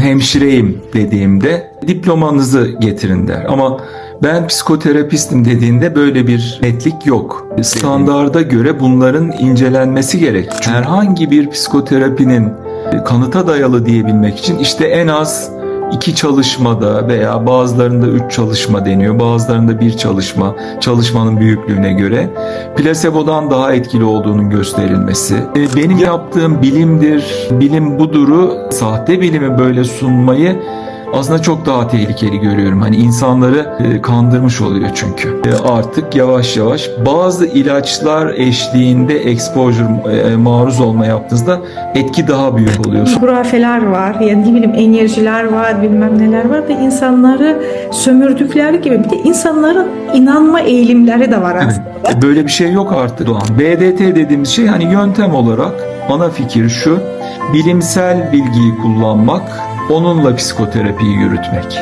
hemşireyim dediğimde diplomanızı getirin der. Ama ben psikoterapistim dediğinde böyle bir netlik yok. Standarda göre bunların incelenmesi gerek. Herhangi bir psikoterapinin kanıta dayalı diyebilmek için işte en az iki çalışmada veya bazılarında üç çalışma deniyor, bazılarında bir çalışma, çalışmanın büyüklüğüne göre plasebodan daha etkili olduğunun gösterilmesi. E, Benim yaptığım bilimdir, bilim buduru, sahte bilimi böyle sunmayı aslında çok daha tehlikeli görüyorum. Hani insanları e, kandırmış oluyor çünkü. E, Artık yavaş yavaş bazı ilaçlar eşliğinde exposure e, maruz olma yaptığınızda etki daha büyük oluyor. hurafeler var, ya ne bileyim enerjiler var, bilmem neler var ve insanları sömürdükleri gibi bir de insanların inanma eğilimleri de var aslında. Böyle bir şey yok artık Doğan. BDT dediğimiz şey hani yöntem olarak ana fikir şu. Bilimsel bilgiyi kullanmak, onunla psikoterapiyi yürütmek.